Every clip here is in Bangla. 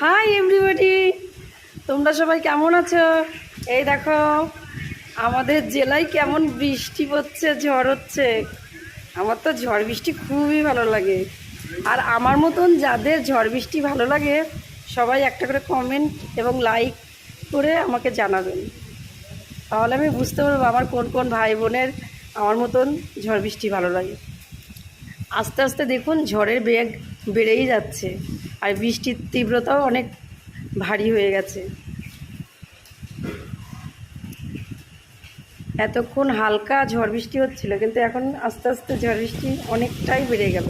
হাই এভরিবডি তোমরা সবাই কেমন আছো? এই দেখো, আমাদের জেলায় কেমন বৃষ্টি পড়ছে ঝড় হচ্ছে? আমার তো ঝড় বৃষ্টি খুবই ভালো লাগে। আর আমার মতন যাদের ঝড় বৃষ্টি ভালো লাগে, সবাই একটা করে কমেন্ট এবং লাইক করে আমাকে জানাবেন। তাহলে আমি বুঝতে পারব আমার কোন কোন ভাই বোনের আমার মতন ঝড় বৃষ্টি ভালো লাগে। আস্তে আস্তে দেখুন, ঝড়ের বেগ বেড়েই যাচ্ছে। আর বৃষ্টির তীব্রতাও অনেক ভারী হয়ে গেছে। এতক্ষণ হালকা ঝড় বৃষ্টি হচ্ছিল, কিন্তু এখন আস্তে আস্তে ঝড় বৃষ্টি অনেকটাই বেড়ে গেল।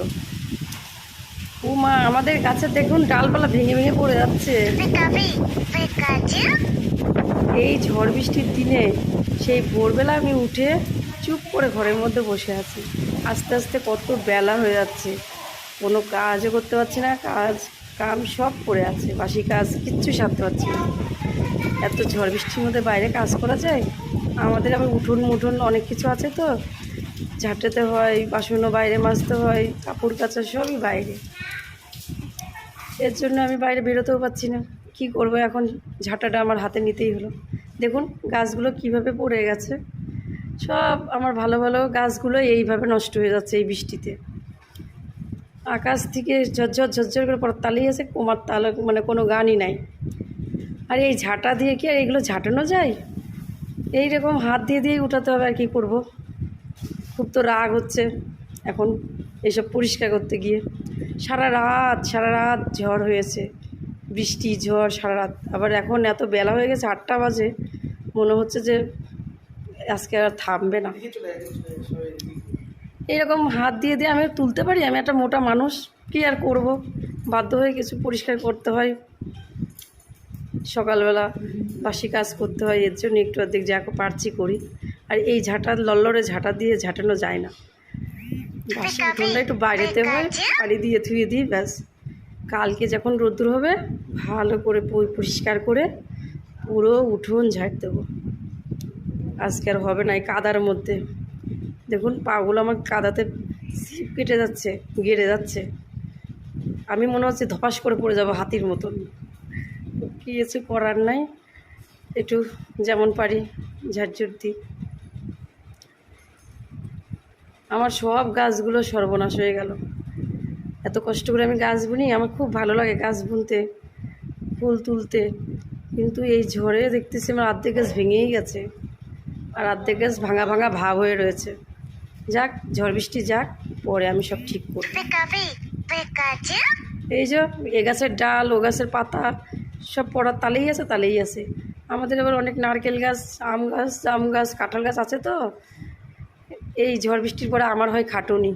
ও মা আমাদের গাছে দেখুন ডালপালা ভেঙে ভেঙে পড়ে যাচ্ছে। এই ঝড় বৃষ্টির দিনে সেই ভোরবেলা আমি উঠে চুপ করে ঘরের মধ্যে বসে আছি। আস্তে আস্তে কত বেলা হয়ে যাচ্ছে। কোনো কাজও করতে পারছি না, কাজ, কাম সব পড়ে আছে, বাসি কাজ কিচ্ছু সারতে পারছি না। এত ঝড় বৃষ্টির মধ্যে বাইরে কাজ করা যায়? আমাদের আবার উঠোন মুঠোন অনেক কিছু আছে তো। ঝাঁটাতে হয়, বাসনও বাইরে মাজতে হয়, কাপড় কাচা সবই বাইরে। এর জন্য আমি বাইরে বেরোতেও পারছি না। কি করব এখন? ঝাঁটাটা আমার হাতে নিতেই হলো। দেখুন গাছগুলো কীভাবে পড়ে গেছে। সব আমার ভালো ভালো গাছগুলো এইভাবে নষ্ট হয়ে যাচ্ছে এই বৃষ্টিতে। আকাশ থেকে ঝরঝর ঝরঝর করে পর তালেই আছে, কোমার তাল মানে কোনো গানই নাই। আর এই ঝাঁটা দিয়ে কি আর এগুলো ঝাঁটানো যায়? এই রকম হাত দিয়ে দিয়ে উঠাতে হবে আর কি করব। খুব তো রাগ হচ্ছে এখন এইসব পরিষ্কার করতে গিয়ে। সারা রাত সারা রাত ঝড় হয়েছে, বৃষ্টি, ঝড়, সারা রাত। আবার এখন এত বেলা হয়ে গেছে, আটটা বাজে। মনে হচ্ছে যে আজকে আর থামবে না। এরকম হাত দিয়ে দিয়ে আমি তুলতে পারি? আমি একটা মোটা মানুষ, কি আর করব? বাধ্য হয়ে কিছু পরিষ্কার করতে হয়। সকালবেলা বাসি কাজ করতে হয়, এর জন্য একটু অর্ধেক যা পারছি করি। আর এই ঝাঁটা, লল্লরে ঝাঁটা দিয়ে ঝাঁটানো যায় না। বাসি উঠোনটা একটু বাইরেতে হয় বাড়ি দিয়ে ধুয়ে দিই, ব্যাস। কালকে যখন রোদ্দুর হবে, ভালো করে পরিষ্কার করে পুরো উঠোন ঝাড় দেবো। আজকে আর হবে না এই কাদার মধ্যে। দেখুন, পাগুলো আমার কাদাতে স্লিপ কেটে যাচ্ছে, গেড়ে যাচ্ছে। আমি মনে হচ্ছে ধপাস করে পড়ে যাব হাতির মতন। কি কিছু করার নাই, একটু যেমন পারি ঝাড়ঝুট দিই। আমার সব গাছগুলো সর্বনাশ হয়ে গেল। এত কষ্ট করে আমি গাছ বুনি, আমার খুব ভালো লাগে গাছ বুনতে, ফুল তুলতে। কিন্তু এই ঝড়ে দেখতেছি আমার আর্ধেক গাছ ভেঙেই গেছে। আর আর্ধেক গাছ ভাঙা ভাঙা ভাব হয়ে রয়েছে। যাক ঝড় বৃষ্টি যাক পরে আমি সব ঠিক করব। এই যে এ গাছের ডাল ও গাছের পাতা সব পড়ার তালেই আছে তালেই আছে। আমাদের আবার অনেক নারকেল গাছ আম গাছ জাম গাছ কাঁঠাল গাছ আছে তো? এই ঝড় বৃষ্টির পরে আমার হয় খাটুনি।